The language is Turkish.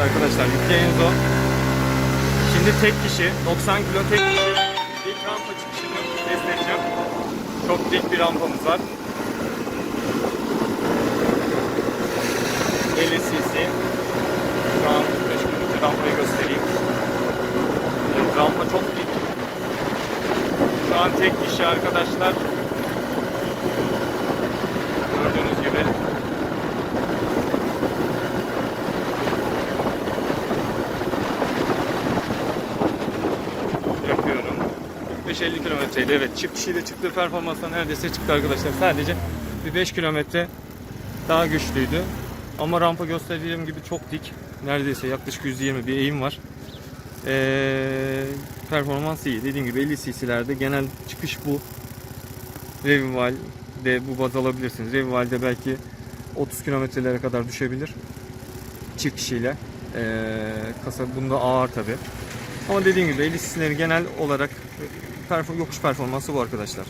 arkadaşlar. Yükle Enzo. Şimdi tek kişi, 90 kilo tek kişi. İlk rampa çıkışını test edeceğim. Çok dik bir rampamız var. 50 cc. Şu an 5 kilometre rampayı göstereyim. Rampa çok dik. Şu an tek kişi arkadaşlar. 45-50 kilometreydi. Evet çift kişiyle çıktığı performanstan neredeyse çıktı arkadaşlar. Sadece bir 5 kilometre daha güçlüydü. Ama rampa gösterdiğim gibi çok dik. Neredeyse yaklaşık 120 bir eğim var. Ee, performans iyi. Dediğim gibi 50 cc'lerde genel çıkış bu. Revival'de bu baz alabilirsiniz. Revival'de belki 30 kilometrelere kadar düşebilir. Çift kişiyle. Ee, kasa bunda ağır tabi. Ama dediğim gibi 50 cc'lerin genel olarak perform yokuş performansı bu arkadaşlar.